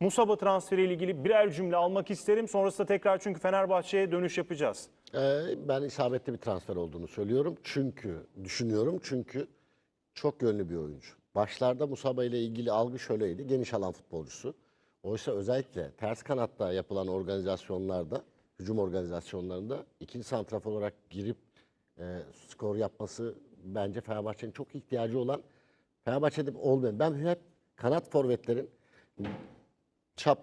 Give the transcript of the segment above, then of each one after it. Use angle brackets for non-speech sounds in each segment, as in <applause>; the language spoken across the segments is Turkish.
Musaba transferiyle ilgili birer cümle almak isterim. Sonrasında tekrar çünkü Fenerbahçe'ye dönüş yapacağız. Ee, ben isabetli bir transfer olduğunu söylüyorum. Çünkü, düşünüyorum çünkü çok yönlü bir oyuncu. Başlarda Musaba ile ilgili algı şöyleydi. Geniş alan futbolcusu. Oysa özellikle ters kanatta yapılan organizasyonlarda, hücum organizasyonlarında ikinci santraf olarak girip e, skor yapması bence Fenerbahçe'nin çok ihtiyacı olan Fenerbahçe'de olmayan. Ben hep kanat forvetlerin çap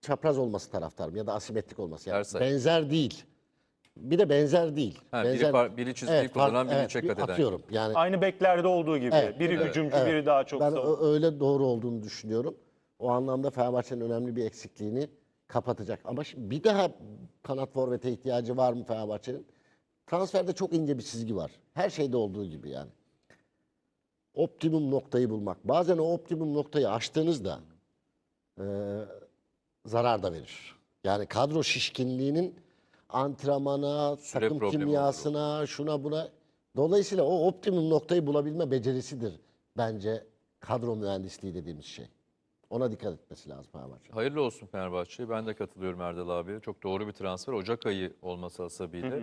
çapraz olması taraftarım ya da asimetrik olması. Yani benzer değil. Bir de benzer değil. Ha, biri benzer, par- biri çizgiyi kullanan, biri evet, çek kat eden. Atıyorum. Yani Aynı beklerde olduğu gibi. Evet, biri evet, hücumcu, evet. biri daha çok ben savunma. ö- öyle doğru olduğunu düşünüyorum. O anlamda Fenerbahçe'nin önemli bir eksikliğini kapatacak. Ama şimdi bir daha kanat forvete ihtiyacı var mı Fenerbahçe'nin? Transferde çok ince bir çizgi var. Her şeyde olduğu gibi yani. Optimum noktayı bulmak. Bazen o optimum noktayı aştığınızda e, zarar da verir. Yani kadro şişkinliğinin antrenmana, Süre takım problemi olur. kimyasına, şuna buna. Dolayısıyla o optimum noktayı bulabilme becerisidir bence kadro mühendisliği dediğimiz şey. Ona dikkat etmesi lazım Fenerbahçe. Hayırlı olsun Fenerbahçe'ye. Ben de katılıyorum Erdal abiye. Çok doğru bir transfer. Ocak ayı olması hasebiyle.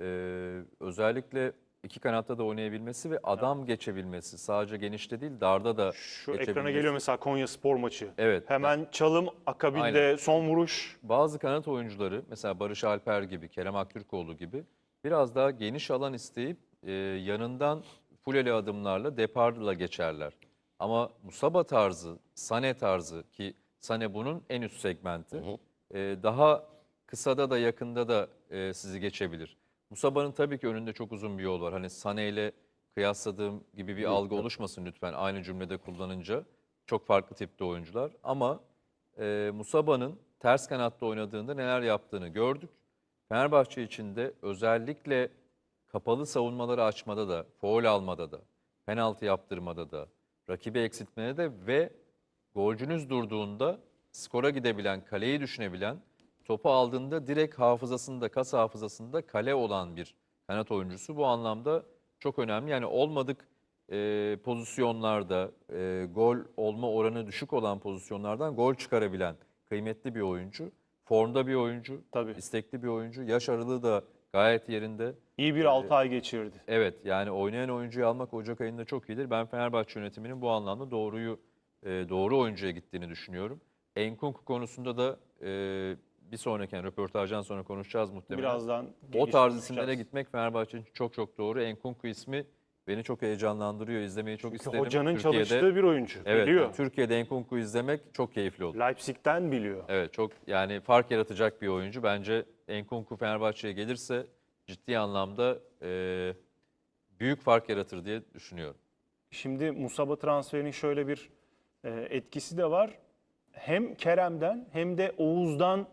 Ee, özellikle iki kanatta da oynayabilmesi ve adam geçebilmesi. Sadece genişte değil darda da Şu geçebilmesi. ekrana geliyor mesela Konya Spor maçı. Evet. Hemen çalım, akabinde Aynen. son vuruş. Bazı kanat oyuncuları mesela Barış Alper gibi, Kerem Aktürkoğlu gibi biraz daha geniş alan isteyip e, yanından fuleli adımlarla deparla geçerler. Ama Musaba tarzı, Sane tarzı ki Sane bunun en üst segmenti. e, daha kısada da yakında da e, sizi geçebilir. Musaba'nın tabii ki önünde çok uzun bir yol var. Hani Sane ile kıyasladığım gibi bir algı oluşmasın lütfen aynı cümlede kullanınca. Çok farklı tipte oyuncular ama e, Musaba'nın ters kanatta oynadığında neler yaptığını gördük. Fenerbahçe için de özellikle kapalı savunmaları açmada da, foul almada da, penaltı yaptırmada da, rakibi eksiltmede de ve golcünüz durduğunda skora gidebilen, kaleyi düşünebilen, topu aldığında direkt hafızasında, kas hafızasında kale olan bir kanat oyuncusu. Bu anlamda çok önemli. Yani olmadık e, pozisyonlarda, e, gol olma oranı düşük olan pozisyonlardan gol çıkarabilen kıymetli bir oyuncu. Formda bir oyuncu, Tabii. istekli bir oyuncu. Yaş aralığı da gayet yerinde. İyi bir 6 ay geçirdi. Evet yani oynayan oyuncuyu almak Ocak ayında çok iyidir. Ben Fenerbahçe yönetiminin bu anlamda doğruyu e, doğru oyuncuya gittiğini düşünüyorum. Enkunku konusunda da e, bir sonraki yani röportajdan sonra konuşacağız muhtemelen. Birazdan o tarz isimlere gitmek Fenerbahçe için çok çok doğru. Enkunku ismi beni çok heyecanlandırıyor. izlemeyi çok Çünkü isterim. hocanın Türkiye'de, çalıştığı bir oyuncu. Evet, Biliyor. Türkiye'de Enkunku izlemek çok keyifli olur. Leipzig'ten biliyor. Evet çok yani fark yaratacak bir oyuncu. Bence Enkunku Fenerbahçe'ye gelirse ciddi anlamda e, büyük fark yaratır diye düşünüyorum. Şimdi Musaba transferinin şöyle bir e, etkisi de var. Hem Kerem'den hem de Oğuz'dan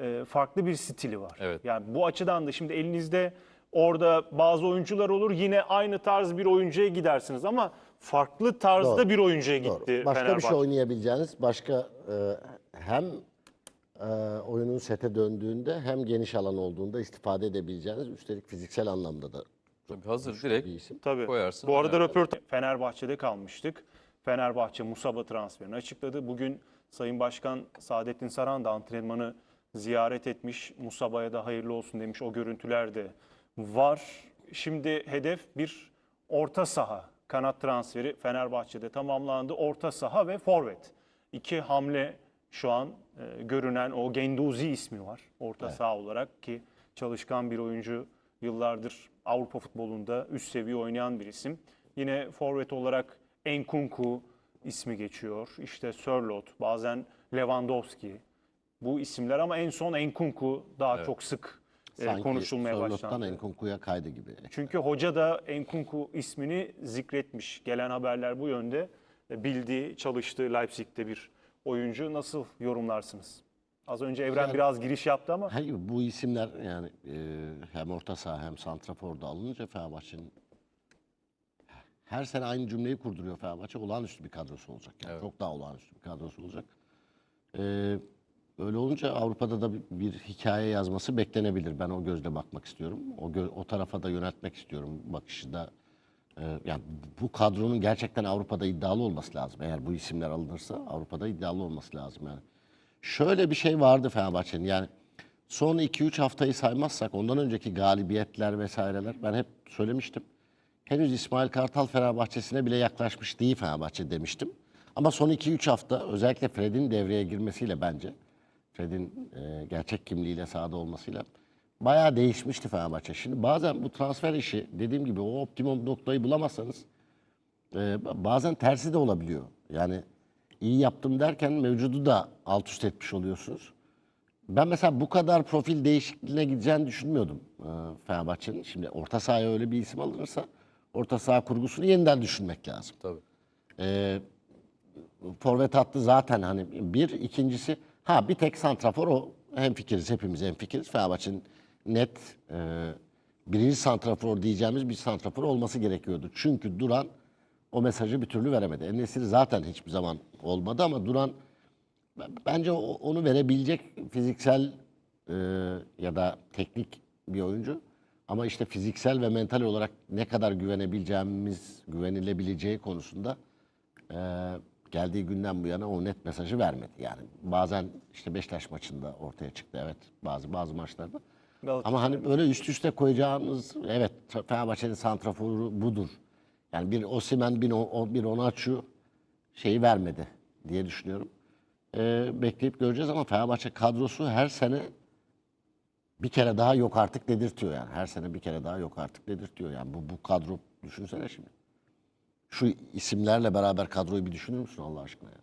e, farklı bir stili var. Evet. Yani bu açıdan da şimdi elinizde orada bazı oyuncular olur yine aynı tarz bir oyuncuya gidersiniz ama farklı tarzda Doğru. bir oyuncuya Doğru. gitti Başka bir Fenerbahçe. şey oynayabileceğiniz, başka e, hem e, oyunun sete döndüğünde hem geniş alan olduğunda istifade edebileceğiniz, üstelik fiziksel anlamda da Tabii hazır bir direkt isim. Tabii. koyarsın. Bu arada röportaj Fenerbahçe'de kalmıştık. Fenerbahçe Musaba transferini açıkladı. Bugün Sayın Başkan Saadettin Saran da antrenmanı ziyaret etmiş. Musaba'ya da hayırlı olsun demiş. O görüntüler de var. Şimdi hedef bir orta saha kanat transferi Fenerbahçe'de tamamlandı. Orta saha ve forvet. İki hamle şu an e, görünen o Genduzi ismi var orta saha olarak ki çalışkan bir oyuncu yıllardır Avrupa futbolunda üst seviye oynayan bir isim. Yine forvet olarak Enkunku ismi geçiyor. İşte Sörlot, bazen Lewandowski. Bu isimler ama en son Enkunku daha çok sık e, Sanki konuşulmaya başlandı. Enkunku'ya kaydı gibi. Çünkü hoca da Enkunku ismini zikretmiş. Gelen haberler bu yönde. E, Bildiği, çalıştığı Leipzig'te bir oyuncu. Nasıl yorumlarsınız? Az önce Evren Yani- biraz giriş yaptı ama Hayır bu isimler yani e, hem orta saha hem santraforda alınınca Fenerbahçe'nin her sene aynı cümleyi kurduruyor Fenerbahçe. Olağanüstü bir kadrosu olacak. Yani Çok daha olağanüstü bir kadrosu olacak. E, öyle olunca Avrupa'da da bir, hikaye yazması beklenebilir. Ben o gözle bakmak istiyorum. O, gö- o tarafa da yöneltmek istiyorum bakışı da. e, yani bu kadronun gerçekten Avrupa'da iddialı olması lazım. Eğer bu isimler alınırsa Avrupa'da iddialı olması lazım yani. Şöyle bir şey vardı Fenerbahçe'nin yani son 2-3 haftayı saymazsak ondan önceki galibiyetler vesaireler ben hep söylemiştim. Henüz İsmail Kartal Fenerbahçe'sine bile yaklaşmış değil Fenerbahçe demiştim. Ama son 2-3 hafta özellikle Fred'in devreye girmesiyle bence Fred'in e, gerçek kimliğiyle sahada olmasıyla bayağı değişmişti Fenerbahçe. Şimdi bazen bu transfer işi dediğim gibi o optimum noktayı bulamazsanız e, bazen tersi de olabiliyor. Yani iyi yaptım derken mevcudu da alt üst etmiş oluyorsunuz. Ben mesela bu kadar profil değişikliğine gideceğini düşünmüyordum e, Fenerbahçe'nin. Şimdi orta sahaya öyle bir isim alınırsa orta saha kurgusunu yeniden düşünmek lazım. Tabii. E, forvet hattı zaten hani bir. ikincisi ha bir tek santrafor o hem fikiriz hepimiz hem fikiriz. Fenerbahçe'nin net e, birinci santrafor diyeceğimiz bir santrafor olması gerekiyordu. Çünkü Duran o mesajı bir türlü veremedi. Enesiri zaten hiçbir zaman olmadı ama Duran bence onu verebilecek fiziksel e, ya da teknik bir oyuncu. Ama işte fiziksel ve mental olarak ne kadar güvenebileceğimiz, güvenilebileceği konusunda e, geldiği günden bu yana o net mesajı vermedi. Yani bazen işte Beşiktaş maçında ortaya çıktı evet bazı bazı maçlarda. Ama hani böyle üst üste koyacağımız evet Fenerbahçe'nin santraforu budur. Yani bir Osimhen bir, o, bir Onaçu şeyi vermedi diye düşünüyorum. Ee, bekleyip göreceğiz ama Fenerbahçe kadrosu her sene bir kere daha yok artık dedirtiyor yani. Her sene bir kere daha yok artık dedirtiyor yani. Bu, bu kadro düşünsene şimdi. Şu isimlerle beraber kadroyu bir düşünür müsün Allah aşkına ya?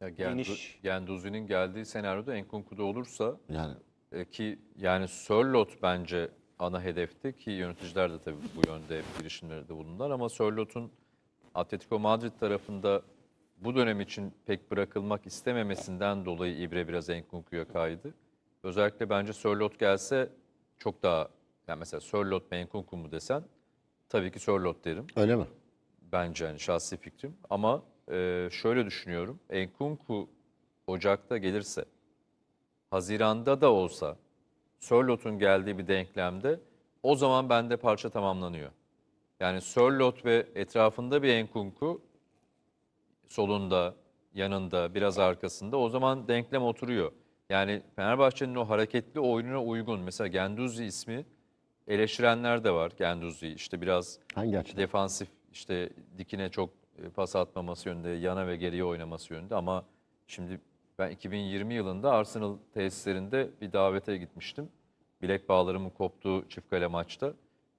Ya Gendu- Geniş. Genduzi'nin geldiği senaryoda Enkunku'da olursa Yani e, ki yani Sörlot bence ana hedefti ki yöneticiler de tabii bu yönde girişimlerde bulundular ama Sörlot'un Atletico Madrid tarafında bu dönem için pek bırakılmak istememesinden dolayı ibre biraz Enkunku'ya kaydı. Özellikle bence Sörlot gelse çok daha yani mesela Sörlot mu Enkunku mu desen tabii ki Sörlot derim. öyle mi? Bence yani şahsi fikrim. Ama e, şöyle düşünüyorum. Enkunku Ocak'ta gelirse, Haziran'da da olsa Sörlot'un geldiği bir denklemde o zaman bende parça tamamlanıyor. Yani Sörlot ve etrafında bir Enkunku solunda, yanında, biraz arkasında o zaman denklem oturuyor. Yani Fenerbahçe'nin o hareketli oyununa uygun mesela Genduzi ismi eleştirenler de var. Genduzi işte biraz Hangi açıdan? defansif işte dikine çok e, pas atmaması yönünde, yana ve geriye oynaması yönünde ama şimdi ben 2020 yılında Arsenal tesislerinde bir davete gitmiştim. Bilek bağlarımın koptuğu çift kale maçta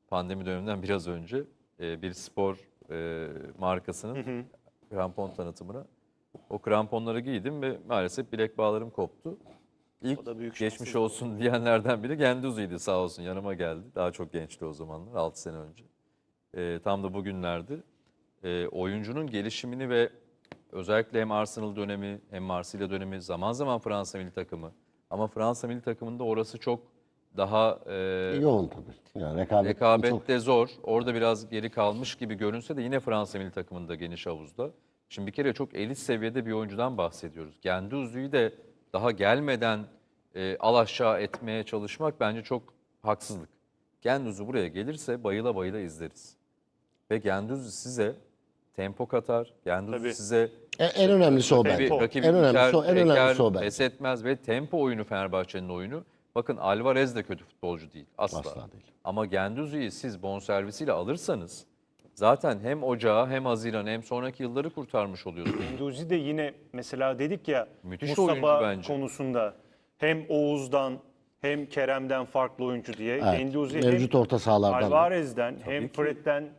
pandemi döneminden biraz önce e, bir spor e, markasının krampon tanıtımına. O kramponları giydim ve maalesef bilek bağlarım koptu. İlk O da büyük geçmiş olsun diyenlerden biri Genduzi'ydi sağ olsun yanıma geldi. Daha çok gençti o zamanlar 6 sene önce. Ee, tam da bugünlerdi. Ee, oyuncunun gelişimini ve özellikle hem Arsenal dönemi hem Marsilya dönemi zaman zaman Fransa milli takımı. Ama Fransa milli takımında orası çok daha e, Yoğun tabii. Yani rekabet, çok rekabette zor. Orada biraz geri kalmış gibi görünse de yine Fransa milli takımında geniş havuzda. Şimdi bir kere çok elit seviyede bir oyuncudan bahsediyoruz. Genduzi'yi de daha gelmeden e, al aşağı etmeye çalışmak bence çok haksızlık. Genduzi buraya gelirse bayıla bayıla izleriz. Ve Genduzi size tempo katar. Genduzi Tabii. size E- en önemlisi o Tabii bence. rakibi En önemlisi iter, o, en önemlisi o bence. pes etmez ve tempo oyunu Fenerbahçe'nin oyunu. Bakın Alvarez de kötü futbolcu değil. Asla. Asla değil. Ama Genduzi'yi siz bonservisiyle alırsanız zaten hem Ocağı hem Haziran hem sonraki yılları kurtarmış oluyorsunuz. <clears throat> Enduzi de yine mesela dedik ya Müthiş Mustafa konusunda hem Oğuz'dan hem Kerem'den farklı oyuncu diye. Evet, Enduzi mevcut hem orta sahalardan da. Alvarez'den hem ki. Fred'den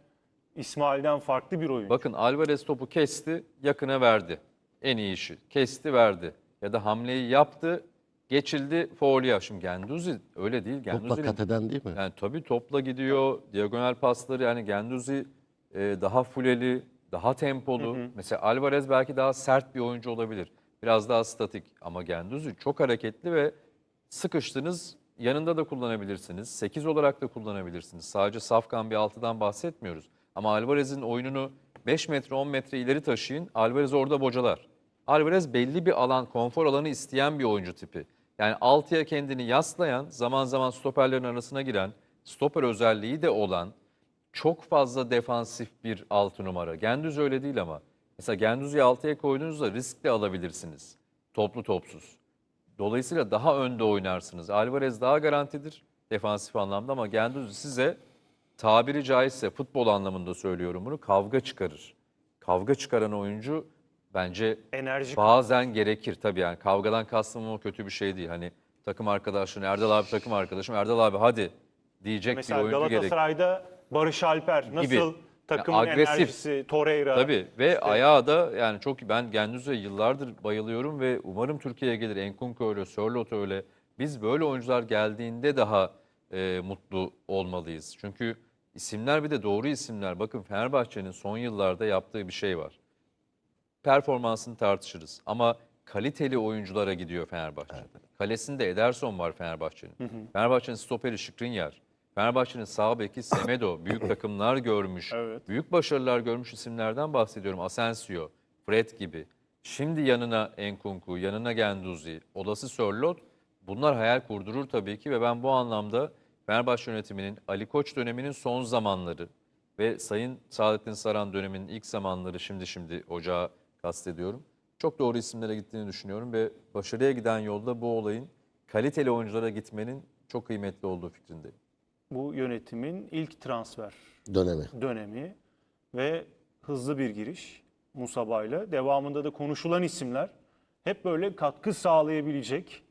İsmail'den farklı bir oyuncu. Bakın Alvarez topu kesti, yakına verdi. En iyi işi. Kesti, verdi. Ya da hamleyi yaptı, geçildi, foulya. Şimdi Genduzi öyle değil. Topla Genduzi'nin kat eden değil mi? Yani tabii topla gidiyor, diagonal pasları yani Genduzi e, daha fuleli, daha tempolu. Mesela Alvarez belki daha sert bir oyuncu olabilir. Biraz daha statik ama Genduzi çok hareketli ve sıkıştınız yanında da kullanabilirsiniz. 8 olarak da kullanabilirsiniz. Sadece safkan bir altıdan bahsetmiyoruz. Ama Alvarez'in oyununu 5 metre 10 metre ileri taşıyın. Alvarez orada bocalar. Alvarez belli bir alan, konfor alanı isteyen bir oyuncu tipi. Yani altıya kendini yaslayan, zaman zaman stoperlerin arasına giren, stoper özelliği de olan çok fazla defansif bir altı numara. Gendüz öyle değil ama. Mesela Gendüz'ü altıya koyduğunuzda risk de alabilirsiniz. Toplu topsuz. Dolayısıyla daha önde oynarsınız. Alvarez daha garantidir defansif anlamda ama Gendüzi size tabiri caizse futbol anlamında söylüyorum bunu kavga çıkarır. Kavga çıkaran oyuncu bence Enerjik. bazen gerekir tabii yani kavgadan kastım o kötü bir şey değil. Hani takım arkadaşın Erdal abi takım arkadaşım Erdal abi hadi diyecek Mesela bir oyuncu gerek. Galatasaray'da Barış Alper nasıl Gibi. takımın Yani agresif. enerjisi, Torreira. Tabii ve ayağı da yani çok ben Gendüz'e yıllardır bayılıyorum ve umarım Türkiye'ye gelir. Enkunku öyle, Sörloth öyle. Biz böyle oyuncular geldiğinde daha e, mutlu olmalıyız. Çünkü isimler bir de doğru isimler. Bakın Fenerbahçe'nin son yıllarda yaptığı bir şey var. Performansını tartışırız ama kaliteli oyunculara gidiyor Fenerbahçe. Kalesinde Ederson var Fenerbahçe'nin. Fenerbahçe'nin stoperi Skriniar. Fenerbahçe'nin sağ beki Semedo. Büyük takımlar görmüş. Evet. Büyük başarılar görmüş isimlerden bahsediyorum. Asensio, Fred gibi. Şimdi yanına Enkunku, yanına Genduzi, olası Sörloth. Bunlar hayal kurdurur tabii ki ve ben bu anlamda Fenerbahçe yönetiminin Ali Koç döneminin son zamanları ve Sayın Saadettin Saran döneminin ilk zamanları şimdi şimdi ocağa kastediyorum. Çok doğru isimlere gittiğini düşünüyorum ve başarıya giden yolda bu olayın kaliteli oyunculara gitmenin çok kıymetli olduğu fikrindeyim. Bu yönetimin ilk transfer Dönemi. dönemi ve hızlı bir giriş Musaba'yla. Devamında da konuşulan isimler hep böyle katkı sağlayabilecek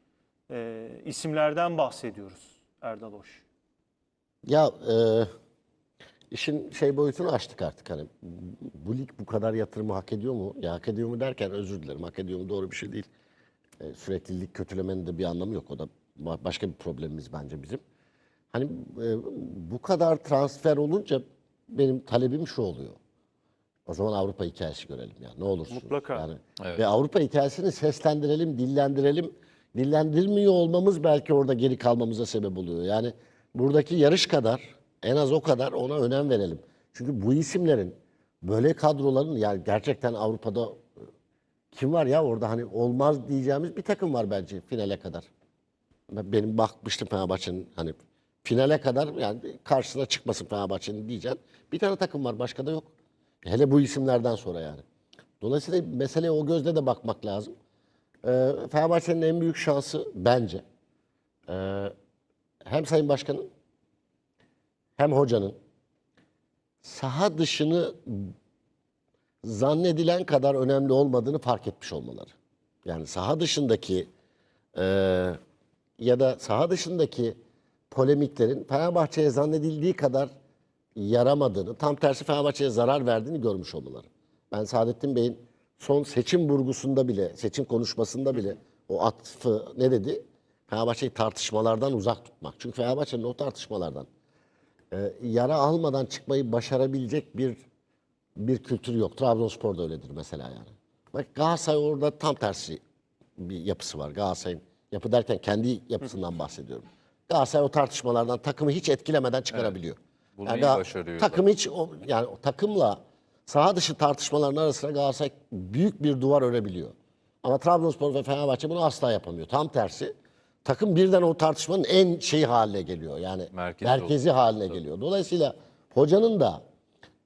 e, isimlerden bahsediyoruz Erdal Hoş. Ya e, işin şey boyutunu açtık artık hani bu lig bu kadar yatırımı hak ediyor mu? Ya hak ediyor mu derken özür dilerim. Hak ediyor mu doğru bir şey değil. E, sürekli lig kötülemenin de bir anlamı yok. O da ba- başka bir problemimiz bence bizim. Hani e, bu kadar transfer olunca benim talebim şu oluyor. O zaman Avrupa hikayesi görelim ya. Ne olursun. Mutlaka. Yani Evet. ve Avrupa hikayesini seslendirelim, dillendirelim. Dillendirmiyor olmamız belki orada geri kalmamıza sebep oluyor. Yani buradaki yarış kadar en az o kadar ona önem verelim. Çünkü bu isimlerin böyle kadroların yani gerçekten Avrupa'da e, kim var ya orada hani olmaz diyeceğimiz bir takım var bence finale kadar. Ben- Benim bakmıştım Fenerbahçe'nin hani finale kadar yani karşısına çıkmasın Fenerbahçe'nin diyeceğim. Bir tane takım var başka da yok. Hele bu isimlerden sonra yani. Dolayısıyla meseleye o gözle de bakmak lazım. Ee, Fenerbahçe'nin en büyük şansı bence ee, hem Sayın Başkan'ın hem hocanın saha dışını zannedilen kadar önemli olmadığını fark etmiş olmaları. Yani saha dışındaki e, ya da saha dışındaki polemiklerin Fenerbahçe'ye zannedildiği kadar yaramadığını, tam tersi Fenerbahçe'ye zarar verdiğini görmüş olmaları. Ben Saadettin Bey'in son seçim burgusunda bile, seçim konuşmasında bile o atfı ne dedi? Fenerbahçe'yi tartışmalardan uzak tutmak. Çünkü Fenerbahçe'nin o tartışmalardan e, yara almadan çıkmayı başarabilecek bir bir kültür yok. Trabzonspor da öyledir mesela yani. Bak Galatasaray orada tam tersi bir yapısı var. Galatasaray'ın yapı derken kendi yapısından bahsediyorum. Galatasaray o tartışmalardan takımı hiç etkilemeden çıkarabiliyor. Bunu iyi Gal- başarıyor Takım hiç o, yani o takımla saha dışı tartışmaların arasına Galatasaray büyük bir duvar örebiliyor. Ama Trabzonspor ve Fenerbahçe bunu asla yapamıyor. Tam tersi. Takım birden o tartışmanın en şeyi haline geliyor. Yani Merkezi merkezi haline geliyor. Dolayısıyla hocanın da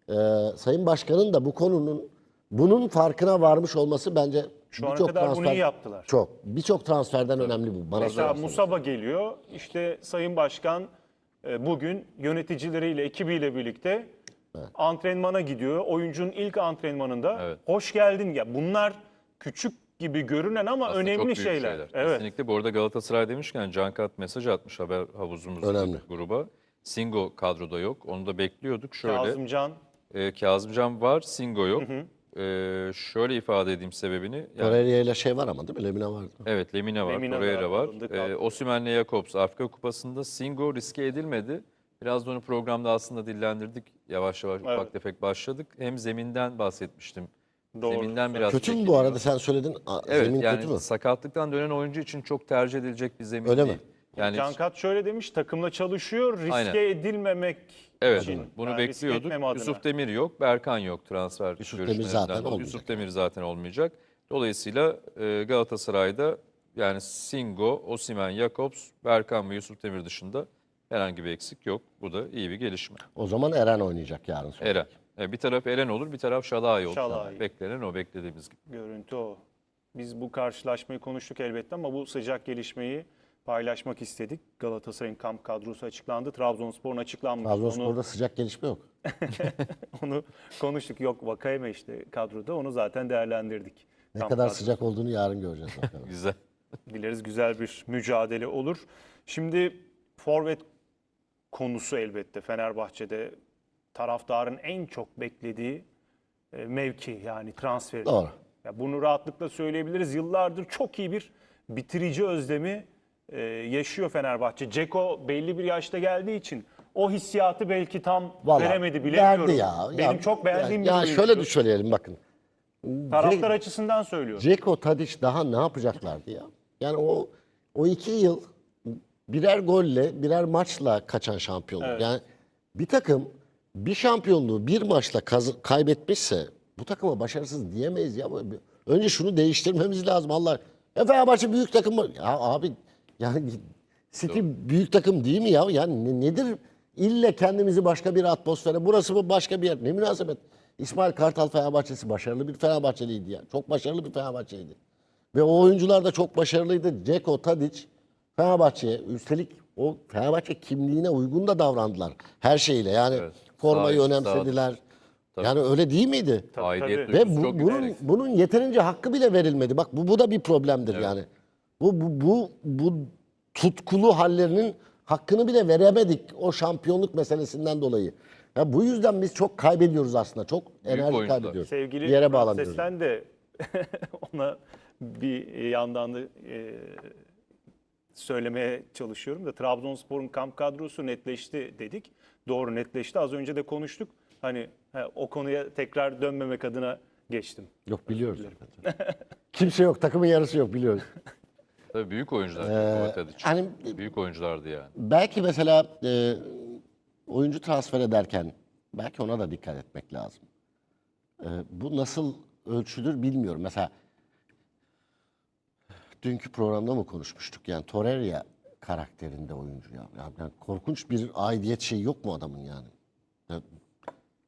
e, Sayın Başkan'ın da bu konunun bunun farkına varmış olması bence Şu ana kadar bunu iyi yaptılar. Çok. Birçok transferden önemli bu. Bana Mesela. Musaba geliyor. İşte Sayın Başkan e, bugün yöneticileriyle, ekibiyle birlikte antrenmana gidiyor. Oyuncunun ilk antrenmanında Evet. hoş geldin. Ya bunlar küçük gibi görünen ama Aslında çok önemli büyük şeyler. Evet. Kesinlikle bu arada Galatasaray demişken Cankat mesaj atmış haber havuzumuzda Önemli. gruba. Singo kadroda yok. Onu da bekliyorduk. Şöyle Kazımcan e, Kazımcan var, Singo yok. E, şöyle ifade edeyim sebebini. Yani, Torreira ile şey var ama değil mi? Lemina var. evet Lemina var, Lemina Torreira var, var. alındı, E. Osimhen'le Jakobs Afrika Kupası'nda Singo riske edilmedi. Biraz da onu programda aslında dillendirdik. Yavaş yavaş Evet. ufak tefek başladık. Hem zeminden bahsetmiştim. Doğru. Zeminden biraz Kötü mü bu arada sen söyledin? Evet Zemin yani kötü mü? sakatlıktan dönen oyuncu için çok tercih edilecek bir zemin Öyle mi? değil. Yani Cankat şöyle demiş takımla çalışıyor riske Aynen. edilmemek evet için. bunu Yani bekliyorduk. Yusuf Demir yok, Berkan yok transfer Yusuf Demir görüşmelerinden zaten dolayı. olmayacak. Yusuf Demir zaten olmayacak. Dolayısıyla e, Galatasaray'da yani Singo, Osimhen, Jakobs, Berkan ve Yusuf Demir dışında herhangi bir eksik yok. Bu da iyi bir gelişme. O zaman Eren oynayacak yarın sonra. Eren. E, bir taraf Eren olur, bir taraf Şalay olur. Şalay. Beklenen o beklediğimiz gibi. görüntü o. Biz bu karşılaşmayı konuştuk elbette ama bu sıcak gelişmeyi paylaşmak istedik. Galatasaray'ın kamp kadrosu açıklandı. Trabzonspor'un açıklanmış. Onu, Trabzonspor'da sıcak gelişme yok. <laughs> onu konuştuk. Yok Vakayeme işte kadroda. Onu zaten değerlendirdik. Ne Kamp kadar kadrosu. sıcak olduğunu yarın göreceğiz. bakalım. <laughs> Güzel. Dileriz güzel bir mücadele olur. Şimdi forvet konusu elbette Fenerbahçe'de taraftarın en çok beklediği e, mevki yani transfer. Doğru. Ya bunu rahatlıkla söyleyebiliriz. Yıllardır çok iyi bir bitirici özlemi e, yaşıyor Fenerbahçe. Ceko belli bir yaşta geldiği için o hissiyatı belki tam Vallahi veremedi bilemiyorum. verdi ya. Benim Ya- çok beğendiğim ya, bir ya şöyle söyleyelim bakın. Taraftar açısından söylüyorum. Ceko Tadiç daha ne yapacaklardı ya? Yani o o iki yıl birer golle, birer maçla kaçan şampiyonluk. Yani bir takım bir şampiyonluğu bir maçla kaybetmişse bu takıma başarısız diyemeyiz ya. Önce şunu değiştirmemiz lazım Allah. E Fenerbahçe büyük takım mı? Ya abi yani City büyük takım değil mi ya? Yani ne- nedir? İlle kendimizi başka bir atmosfere, burası mı başka bir yer? Ne münasebet? İsmail Kartal Fenerbahçesi başarılı bir Fenerbahçeliydi yani. Çok başarılı bir Fenerbahçeliydi. Ve o oyuncular da çok başarılıydı. Ceko, Tadic Fenerbahçe'ye üstelik o Fenerbahçe kimliğine uygun da davrandılar. Her şeyle yani Evet. Formayı Sağ önemsediler. Yani öyle değil miydi? Tabii, Aidiyet tabii. Ve bu- çok bunun bunun yeterince hakkı bile verilmedi. Bak bu bu da bir problemdir yani. Bu bu bu bu tutkulu hallerinin hakkını bile veremedik o şampiyonluk meselesinden dolayı. Ya bu yüzden biz çok kaybediyoruz aslında. Çok enerji oyuncular. kaybediyoruz. Sevgili bir yere bağlanıyoruz. Franses'ten de <laughs> ona bir yandan da e, söylemeye çalışıyorum da Trabzonspor'un kamp kadrosu netleşti dedik. Doğru netleşti. Az önce de konuştuk. Hani he, o konuya tekrar dönmemek adına geçtim. Yok biliyoruz. <laughs> Kimse yok. Takımın yarısı yok biliyoruz. <laughs> Tabii büyük oyuncular. Tadic. hani Büyük oyunculardı yani. belki mesela e, oyuncu transfer ederken belki ona da dikkat etmek lazım. E, bu nasıl ölçülür bilmiyorum. Mesela dünkü programda mı konuşmuştuk? Yani Torreira karakterinde oyuncu ya. Ya- Yani korkunç bir aidiyet şeyi yok mu adamın yani? Ya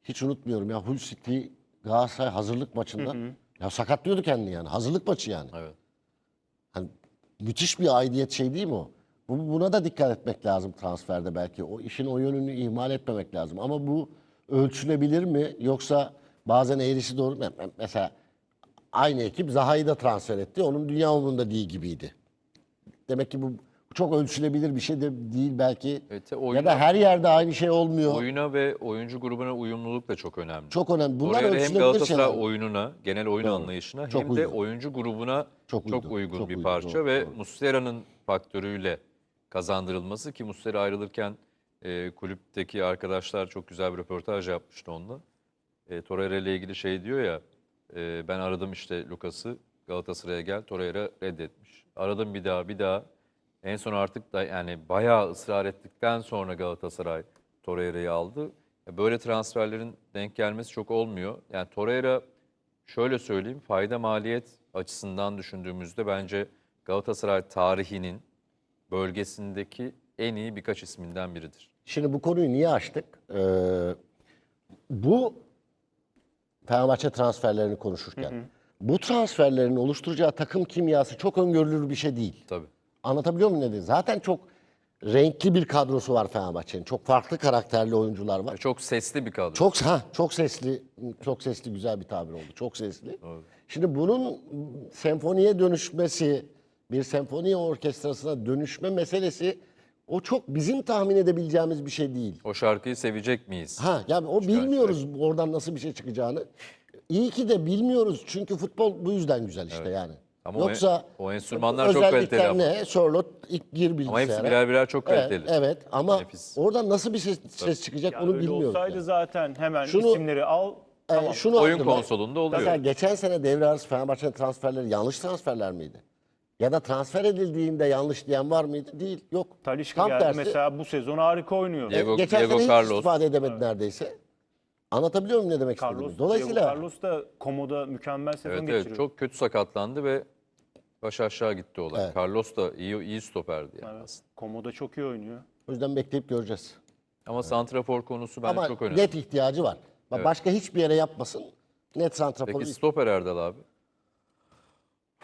hiç unutmuyorum ya Hull City Galatasaray hazırlık maçında ya sakatlıyordu kendini yani. Hazırlık maçı yani. Evet. Hani müthiş bir aidiyet şey değil mi o? Bu, buna da dikkat etmek lazım transferde belki. O işin o yönünü ihmal etmemek lazım. Ama bu ölçülebilir mi? Yoksa bazen eğrisi doğru mu? Me- Mesela aynı ekip Zaha'yı da transfer etti. Onun dünya umurunda değil gibiydi. Demek ki bu çok ölçülebilir bir şey de değil belki. Evet, ya oyuna- da her yerde aynı şey olmuyor. Oyuna ve oyuncu grubuna uyumluluk da çok önemli. Çok önemli. Bunlar Torreira hem Galatasaray şeyler. oyununa, genel oyun anlayışına Çok hem de uygun. oyuncu grubuna Çok çok, uygun, uygun çok bir uygun, parça doğru, ve doğru. Muslera'nın faktörüyle kazandırılması ki Muslera ayrılırken e, kulüpteki arkadaşlar çok güzel bir röportaj yapmıştı onunla. E, Torreira ile ilgili şey diyor ya, e, ben aradım işte Lucas'ı Galatasaray'a gel, Torreira reddetmiş. Aradım bir daha, bir daha. En son artık da yani bayağı ısrar ettikten sonra Galatasaray Torreira'yı aldı. E, Böyle transferlerin denk gelmesi çok olmuyor. Yani Torreira şöyle söyleyeyim, fayda maliyet açısından düşündüğümüzde bence Galatasaray tarihinin bölgesindeki en iyi birkaç isminden biridir. Şimdi bu konuyu niye açtık? Ee, bu Fenerbahçe transferlerini konuşurken. Bu transferlerin oluşturacağı takım kimyası çok öngörülür bir şey değil. Tabii. Anlatabiliyor muyum ne dediğimi? Zaten çok renkli bir kadrosu var Fenerbahçe'nin. Çok farklı karakterli oyuncular var. Çok sesli bir kadro. Çok ha çok sesli, çok sesli güzel bir tabir oldu. Çok sesli. Şimdi bunun senfoniye dönüşmesi, bir senfoni orkestrasına dönüşme meselesi o çok bizim tahmin edebileceğimiz bir şey değil. O şarkıyı sevecek miyiz? Ha yani o bilmiyoruz oradan nasıl bir şey çıkacağını. İyi ki de bilmiyoruz çünkü futbol bu yüzden güzel işte yani. Ama o en- Yoksa o enstrümanlar çok kaliteli ama. ne? Sörlot ilk gir bilgisayara. Ama hepsi birer birer çok Evet, kaliteli. evet ama Nefis. oradan nasıl bir ses, ses çıkacak Ya onu öyle bilmiyoruz. olsaydı yani. zaten hemen Şunu- isimleri al. Ee, Tamam. şunu Oyun aklıma- konsolunda oluyor. Mesela geçen sene devre arası Fenerbahçe'nin transferleri yanlış transferler miydi? Ya da transfer edildiğinde yanlış diyen var mıydı? Değil. Yok. Talişka Tam geldi tersi. mesela bu sezon harika oynuyor. Diego- Geçen Diego sene hiç Carlos. istifade edemedi neredeyse. Anlatabiliyor muyum ne demek Carlos, istediğimi? Diego Dolayısıyla Carlos da Komo'da mükemmel sezon Evet geçiriyor. evet çok kötü sakatlandı ve baş aşağı gitti olay. Evet. Carlos da iyi iyi stoperdi yani Evet, aslında. Komo'da çok iyi oynuyor. o yüzden bekleyip göreceğiz. Ama santrafor konusu bence Ama çok önemli. net ihtiyacı var. Bak Başka hiçbir yere yapmasın. Net santrafor. Peki stoper Erdal abi?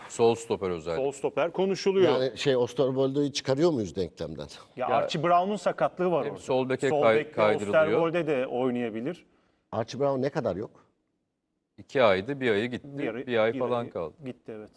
Sol stoper özellikle. Sol stoper konuşuluyor. Yani şey Osterwolde'yi çıkarıyor muyuz denklemden? ya Archie Brown'un sakatlığı var orada. sol beke sol kay- bekte kaydırılıyor. Osterwolde de oynayabilir. Archie Brown ne kadar yok? İki aydı, bir ayı gitti. Bir, Bir, ay bir falan ay kaldı. Gitti evet.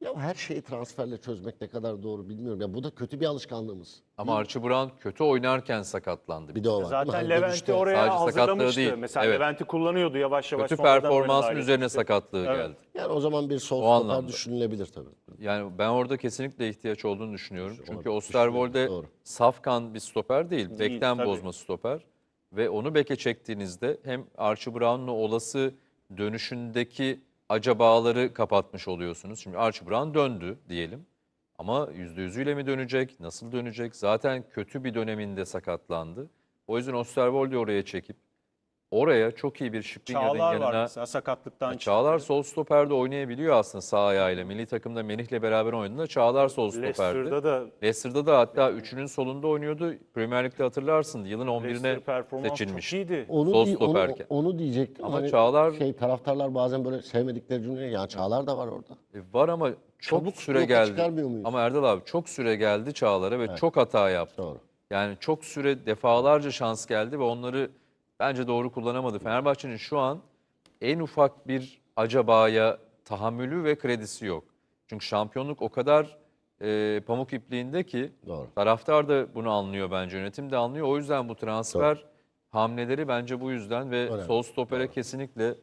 Ya her şeyi transferle çözmek ne kadar doğru bilmiyorum. Ya bu da kötü bir alışkanlığımız. Ama Archie Brown kötü oynarken sakatlandı. Bir de o var. Zaten Hani Levent'i dönüşte- oraya Sadece sakatlığı hazırlamıştı. değil, Mesela evet. Levent'i kullanıyordu yavaş yavaş. Kötü sonradan performansın oyuna üzerine sakatlığı Evet. geldi. Yani o zaman bir sol O stoper anlamda. düşünülebilir tabii. Yani ben orada kesinlikle ihtiyaç olduğunu düşünüyorum. Çünkü düşünüyorum, Osterwolde doğru. safkan bir stoper değil. Değil, Bekten tabii. bozma stoper. Ve onu beke çektiğinizde hem Archie Brown'un o olası dönüşündeki acabaları kapatmış oluyorsunuz. Şimdi Brown döndü diyelim. Ama yüzde yüzüyle mi dönecek? Nasıl dönecek? Zaten kötü bir döneminde sakatlandı. O yüzden Osterwolde oraya çekip oraya çok iyi bir Skriniar'ın Çağlar yanına var mesela sakatlıktan ya Çağlar çıktı. sol stoperde oynayabiliyor aslında sağ ayağıyla. Milli takımda Melih'le beraber oynadığında Çağlar sol stoperdi. Leicester'da da Leicester'da da hatta üçünün solunda oynuyordu. Premier Lig'de hatırlarsın yılın Leicester 11'ine performans seçilmiş. çok iyiydi. Onu, Sol di- onu, stoperken. onu diyecektim. Ama Hani Çağlar- şey taraftarlar bazen böyle sevmedikleri cümle ya Çağlar da var orada. E, var ama çok Çabuk süre geldi. Ama Erdal abi çok süre geldi Çağlar'a ve çok hata yaptı. Doğru. Yani çok süre defalarca şans geldi ve onları bence doğru kullanamadı. Fenerbahçe'nin şu an en ufak bir acabaya tahammülü ve kredisi yok. Çünkü şampiyonluk o kadar e, pamuk ipliğinde ki Doğru. taraftar da bunu anlıyor bence. Yönetim de anlıyor. O yüzden bu transfer hamleleri bence bu yüzden ve Önemli. sol stopere kesinlikle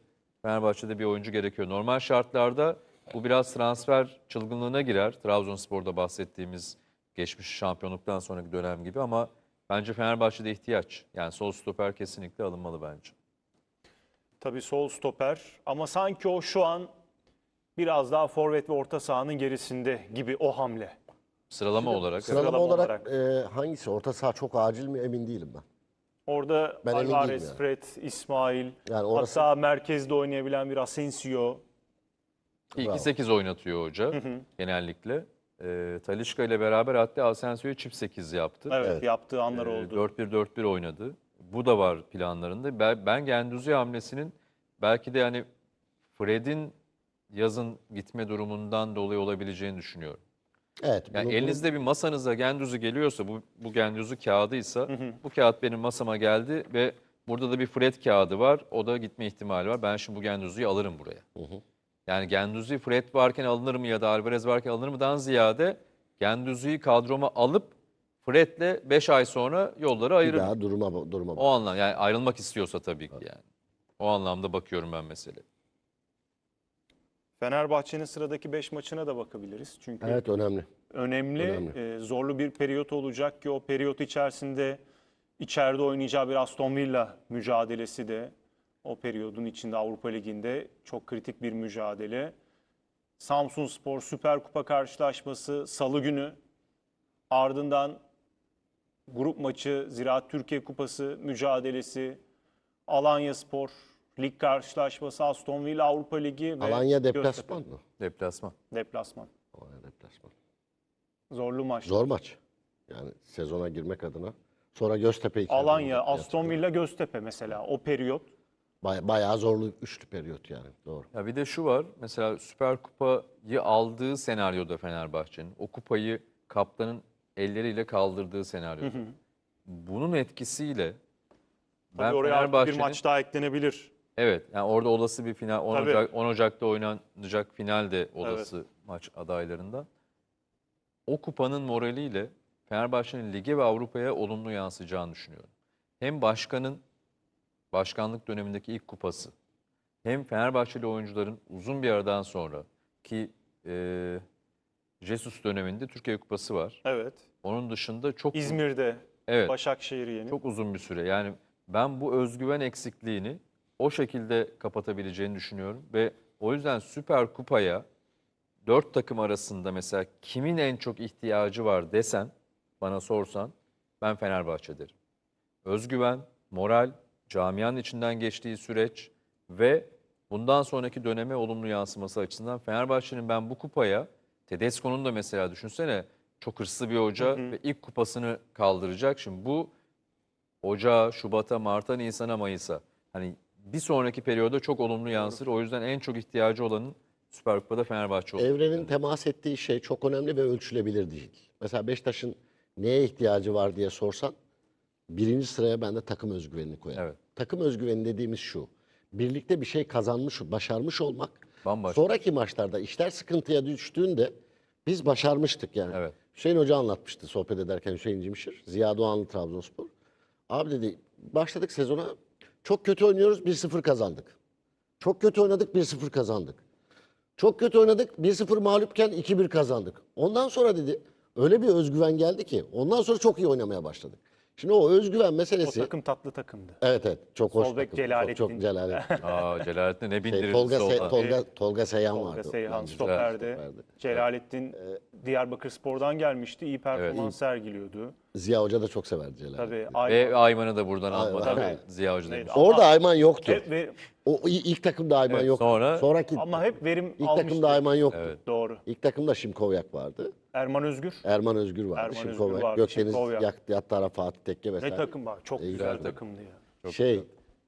Fenerbahçe'de bir oyuncu gerekiyor. Normal şartlarda bu biraz transfer çılgınlığına girer. Trabzonspor'da bahsettiğimiz geçmiş şampiyonluktan sonraki dönem gibi ama bence Fenerbahçe'de ihtiyaç. Yani sol stoper kesinlikle alınmalı bence. Tabii sol stoper ama sanki o şu an biraz daha forvet ve orta sahanın gerisinde gibi o hamle. Sıralama olarak Sıralama, Sıralama olarak, e, hangisi? Orta saha çok acil mi emin değilim ben. Orada Ben emin değilim Alvarez, yani. Fred, İsmail, Yani orası- hatta merkezde oynayabilen bir Asensio. 2-8 oynatıyor hoca genellikle. Ee, Talişka ile beraber hatta Asensio'yu çift 8 yaptı. Evet, Evet. yaptığı anlar Ee, oldu. 4-1-4-1 oynadı. Bu da var planlarında. Ben, ben Genduzi hamlesinin belki de yani Fred'in yazın gitme durumundan dolayı olabileceğini düşünüyorum. Evet. Yani bunu- elinizde bir masanıza Genduzi geliyorsa, bu, bu Genduzi kağıdıysa, bu kağıt benim masama geldi ve burada da bir Fred kağıdı var. O da gitme ihtimali var. Ben şimdi bu Genduzi'yi alırım buraya. Yani Genduzi, Fred varken alınır mı ya da Alvarez varken alınır mıdan ziyade Genduzi'yi kadroma alıp Fred'le 5 ay sonra yolları bir ayırırım. daha duruma duruma bak. O anlam yani ayrılmak istiyorsa tabii ki yani. O anlamda bakıyorum ben mesele. Fenerbahçe'nin sıradaki 5 maçına da bakabiliriz. Çünkü Evet önemli. önemli, Önemli. e, zorlu bir periyot olacak ki o periyot içerisinde içeride oynayacağı bir Aston Villa mücadelesi de o periyodun içinde Avrupa Ligi'nde çok kritik bir mücadele. Samsun Spor Süper Kupa karşılaşması Salı günü ardından grup maçı Ziraat Türkiye Kupası mücadelesi Alanya Spor lig karşılaşması Aston Villa Avrupa Ligi ve Alanya Göztepe deplasman mı? Deplasman. deplasman. Alanya deplasman. Zorlu maç. Zor maç. Yani sezona girmek adına. Sonra Göztepe Alanya, Aston. Villa, Göztepe mesela o periyot. Bay- bayağı zorlu üçlü periyot yani. Doğru. Ya bir de şu var. Mesela Süper Kupayı aldığı senaryoda Fenerbahçe'nin o kupayı kaptanın elleriyle kaldırdığı senaryoda. Bunun etkisiyle ben Tabii oraya artık bir Fenerbahçe'nin maç daha eklenebilir. evet yani orada olası bir final 10 Tabii. Ocak 10 Ocak'ta oynanacak final de olası maç adaylarından. O kupanın moraliyle Fenerbahçe'nin lige ve Avrupa'ya olumlu yansıyacağını düşünüyorum. Hem başkanın başkanlık dönemindeki ilk kupası hem Fenerbahçeli oyuncuların uzun bir aradan sonra ki e, Jesus döneminde Türkiye Kupası var. Evet. Onun dışında çok İzmir'de evet Başakşehir yeni. çok uzun bir süre. Yani ben bu özgüven eksikliğini o şekilde kapatabileceğini düşünüyorum ve o yüzden Süper Kupa'ya dört takım arasında mesela kimin en çok ihtiyacı var desen bana sorsan ben Fenerbahçe derim. Özgüven, moral, camianın içinden geçtiği süreç ve bundan sonraki döneme olumlu yansıması açısından Fenerbahçe'nin ben bu kupaya Tedesco'nun da mesela düşünsene çok hırslı bir hoca ve ilk kupasını kaldıracak. Şimdi bu Ocağa, Şubat'a, Mart'a, Nisan'a, Mayıs'a hani bir sonraki periyoda çok olumlu yansır. O yüzden en çok ihtiyacı olanın Süper Kupa'da Fenerbahçe oldu. Evrenin temas ettiği şey çok önemli ve ölçülebilir değil. Mesela Beşiktaş'ın neye ihtiyacı var diye sorsan birinci sıraya ben de takım özgüvenini koyarım. Evet. Takım özgüveni dediğimiz şu. Birlikte bir şey kazanmış, başarmış olmak. Bambaşka. Sonraki maçlarda işler sıkıntıya düştüğünde biz başarmıştık yani. Evet. Hüseyin Hoca anlatmıştı sohbet ederken Hüseyin Cimşir. Ziya Doğanlı Trabzonspor. Abi dedi başladık sezona çok kötü oynuyoruz 1-0 kazandık. Çok kötü oynadık 1-0 kazandık. Çok kötü oynadık. 1-0 mağlupken 2-1 kazandık. Ondan sonra dedi öyle bir özgüven geldi ki ondan sonra çok iyi oynamaya başladık. Şimdi o özgüven O meselesi takım tatlı takımdı. evet evet çok hoş. Sol bek takım. Celalettin. Çok, çok Celalettin. <laughs> Aa Celalettin ne Şey, bindirildi Tolga, Se-. Tolga, Tolga Seyhan Tolga vardı. Seyhan Bence. stoperde. Stoperde. Celalettin Diyarbakır Spor'dan gelmişti. İyi performans Evet. sergiliyordu. Ziya Hoca da çok severdi Celalettin. Tabii Ve Ayman. Ayman'ı da buradan almadan Tabii. Ziya Hoca demiş. Evet. Orada Ayman yoktu. Hep ve- O ilk takımda Ayman Evet, yoktu. sonra- Sonraki ama hep verim ilk almıştı. takımda Ayman yoktu. Evet. Doğru. İlk takımda Şimkovyak vardı. Erman Özgür. Erman Özgür vardı. Erman Özgür Şimkovyak, vardı, Gökdeniz Yattara, Fatih Tekke Ne vesaire. takım var. Çok güzel güzeldi. takımdı ya. şey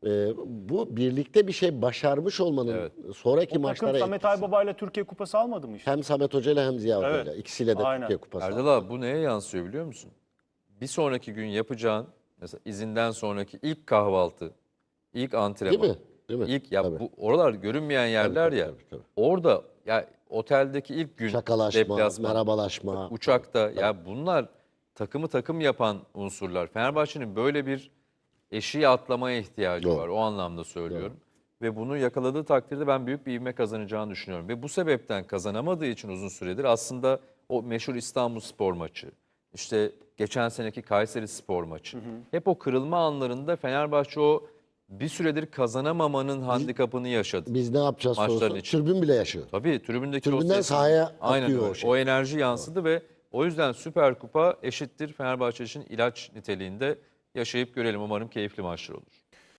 e, bu birlikte bir şey başarmış olmanın Evet. sonraki O takım maçlara Samet etkisi. Aybaba ile Türkiye Kupası almadı mı işte? Hem Samet Hoca ile hem Ziya Hoca Evet. ile. İkisiyle de Aynen. Türkiye Kupası. Erdal abi bu neye yansıyor biliyor musun? Bir sonraki gün yapacağın mesela izinden sonraki ilk kahvaltı, ilk antrenman. Değil mi? Değil mi? İlk ya Tabii. bu oralar görünmeyen yerler tabii, ya. tabii, tabii. Orada ya oteldeki ilk gün Şakalaşma, deplasman, merhabalaşma. uçakta ya bunlar takımı takım yapan unsurlar. Fenerbahçe'nin böyle bir eşiği atlamaya ihtiyacı Doğru. var. O anlamda söylüyorum. Ve bunu yakaladığı takdirde ben büyük bir ivme kazanacağını düşünüyorum. Ve bu sebepten kazanamadığı için uzun süredir aslında o meşhur İstanbul spor maçı, işte geçen seneki Kayseri spor maçı. Hep o kırılma anlarında Fenerbahçe o bir süredir kazanamamanın handikapını yaşadı. Biz ne yapacağız Maçların sorusu. için. Tribün bile yaşıyor. Tabii tribündeki Tribünden o ses- sahaya Aynen akıyor öyle. o şey. O enerji yansıdı ve o yüzden Süper Kupa eşittir Fenerbahçe için ilaç niteliğinde yaşayıp görelim. Umarım keyifli maçlar olur.